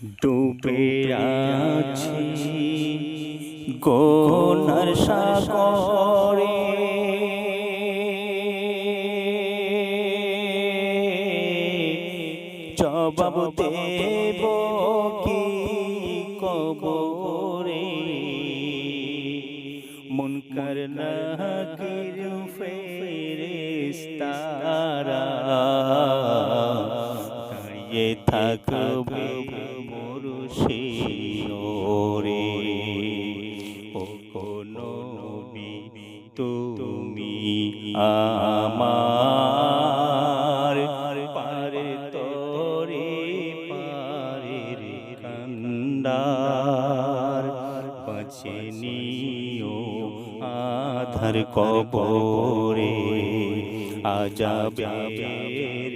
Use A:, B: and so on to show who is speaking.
A: ডুবে আছি গোনার সাগরে। জবাব দেব কি কবরে? মুনকার নাকির ফেরেশতারা দাঁড়িয়ে থাকবে মোর শিওরে ও কোনো তুমি আমার পারে তোরে পারে কান্দার। পাছে নিও আধার কবরে, আজাবের